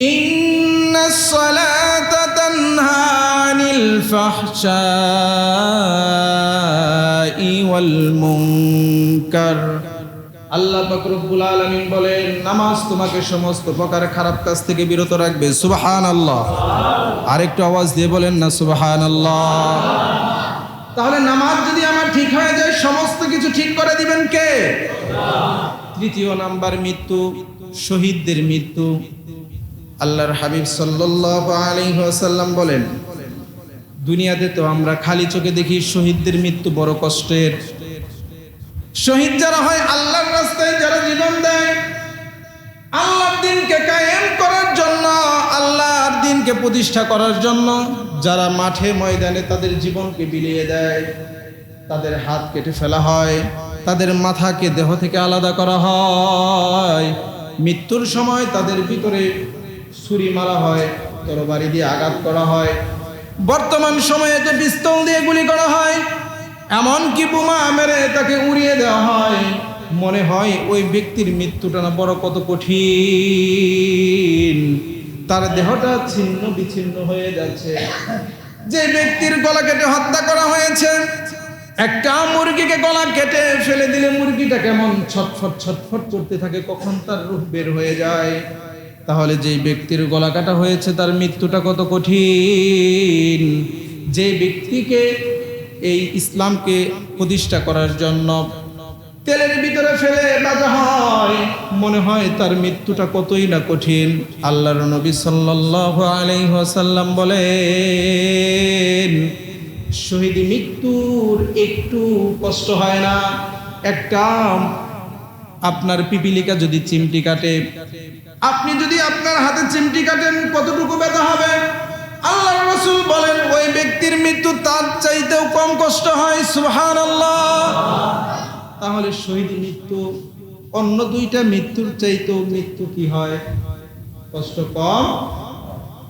إن الصلاة تنهى عن الفحشاء والمنكر আল্লাহ রব্বুল আলামিন বলেন নামাজ তোমাকে সমস্ত প্রকার খারাপ কাজ থেকে বিরত রাখবে সুবাহান আল্লাহ আরেকটু আওয়াজ দিয়ে বলেন না সুবাহান আল্লাহ তাহলে নামাজ যদি আমার ঠিক হয়ে যায় সমস্ত কিছু ঠিক করে দিবেন কে তৃতীয় নাম্বার মৃত্যু শহীদদের মৃত্যু আল্লাহর হাবিব ওয়াসাল্লাম বলেন, দুনিয়াতে তো আমরা খালি চোখে দেখি শহীদদের মৃত্যু বড় কষ্টের। শহীদ যারা হয় আল্লাহর রাস্তায় যারা জীবন দেয়, আল্লাহর দিনকে কায়েম করার জন্য, আল্লাহর দিনকে প্রতিষ্ঠা করার জন্য যারা মাঠে ময়দানে তাদের জীবনকে বিলিয়ে দেয়, তাদের হাত কেটে ফেলা হয়, তাদের মাথাকে দেহ থেকে আলাদা করা হয়। মৃত্যুর সময় তাদের ভিতরে ছুরি মারা হয়, তরবারি দিয়ে আঘাত করা হয়। বর্তমান সময়ে যে পিস্তল দিয়ে গুলি করা হয়, এমনকি বোমা মেরে তাকে উড়িয়ে দেওয়া হয়। মনে হয় ওই ব্যক্তির মৃত্যুটা না বড় কত কঠিন। তার দেহটা ছিন্ন বিচ্ছিন্ন হয়ে যাচ্ছে। যে ব্যক্তির গলা কেটে হত্যা করা হয়েছে, একটা মুরগিকে গলা কেটে ফেলে দিলে মুরগিটা কেমন ছটফট ছটফট করতে থাকে, কখন তার রূপ বের হয়ে যায়। তাহলে যেই ব্যক্তির গলা কাটা হয়েছে তার মৃত্যুটা কত কঠিন? যে ব্যক্তিকে এই ইসলামকে প্রতিষ্ঠা করার জন্য তেলের ভিতরে ফেলে বাজা হয়, মনে হয় তার মৃত্যুটা কতই না কঠিন? আল্লাহর নবী সাল্লাল্লাহু আলাইহি ওয়াসাল্লাম বলেন, শহীদ মৃত্যুর একটু কষ্ট হয় না একটা আপনার পিপিলিকা যদি চিমটি কাটে, আপনি যদি আপনার হাতে চিমটি কাটেন, কতটুকু ব্যথা হবে? আল্লাহ রসুল বলেন, ওই ব্যক্তির মৃত্যু তার চাইতেও কম কষ্ট হয় সুহান তাহলে শহীদ মৃত্যু, অন্য দুইটা মৃত্যুর চাইতেও মৃত্যু কি হয়? কষ্ট কম?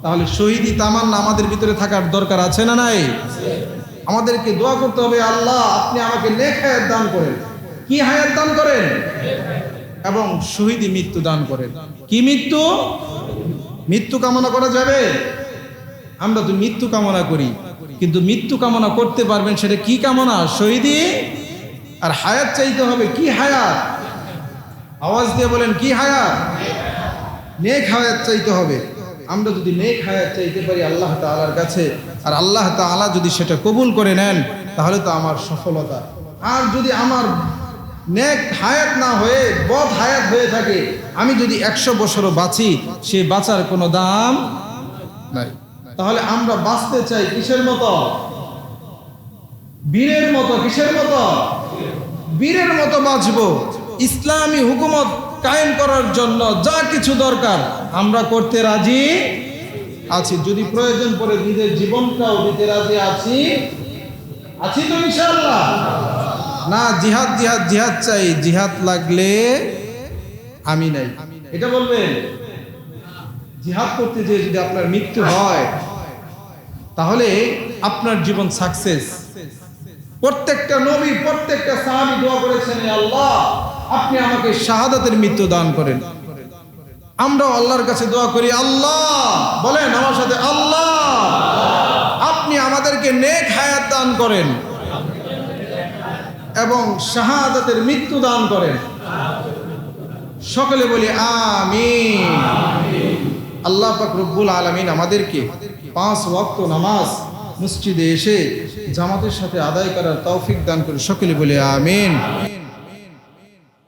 তাহলে শহীদি তামান্না আমাদের ভিতরে থাকার দরকার আছে না নাই? আমাদেরকে দোয়া করতে হবে, আল্লাহ, আপনি আমাকে নেক দান করেন। কি হায়াত দান করেন? এবং শহীদি মৃত্যু দান করেন। কি মৃত্যু? মৃত্যু কামনা করা যাবে? আমরা তো মৃত্যু কামনা করি, কিন্তু মৃত্যু কামনা করতে পারবেন, সেটা কি কামনা? শহীদি আর হায়াত চাইতে হবে, কি হায়াত? আওয়াজ দিয়ে বলেন, কি হায়াত? নেক হায়াত চাইতে হবে। আমরা যদি নেক হায়াত চাইতে পারি আল্লাহ তাআলার কাছে, আর আল্লাহ তাআলা যদি সেটা কবুল করে নেন, তাহলে তো আমার সফলতা। আর যদি আমার নেক হায়াত না হয়ে, বদ হায়াত হয়ে থাকে। আমি যদি একশো বছরও বাঁচি, সে বাঁচার কোনো দাম নাই। তাহলে আমরা বাঁচতে চাই কিসের মতো? বীরের মতো কিসের মতো? বীরের মতো বাঁচবো। ইসলামী হুকুমত কায়েম করার জন্য যা কিছু দরকার, আমরা করতে রাজি আছি। যদি প্রয়োজন পড়ে, নিজের জীবনটাও দিতে রাজি আছি। আছি তো ইনশাআল্লাহ। না, জিহাদ জিহাদ জিহাদ চাই। জিহাদ লাগলে আমি নাই। এটা বলবেন? জিহাদ করতে যে যদি আপনার মৃত্যু হয়, তাহলে আপনার জীবন সাকসেস প্রত্যেকটা নবী, প্রত্যেকটা সাহাবী দোয়া করেছেন আল্লাহ, আপনি আমাকে শাহাদাতের মৃত্যু দান করেন। আমরা আল্লাহর কাছে দোয়া করি, আল্লাহ, বলেন আমার সাথে, আল্লাহ, আপনি আমাদেরকে নেক হায়াত দান করেন। এবং শাহাদাতের মৃত্যু দান করেন। সকলে বলি আমি আল্লাহ রব্বুল আলমিন আমাদেরকে পাঁচ ওয়াক্ত নামাজ মসজিদে এসে জামাতের সাথে আদায় করার তৌফিক দান করে সকলে বলে, আমিন।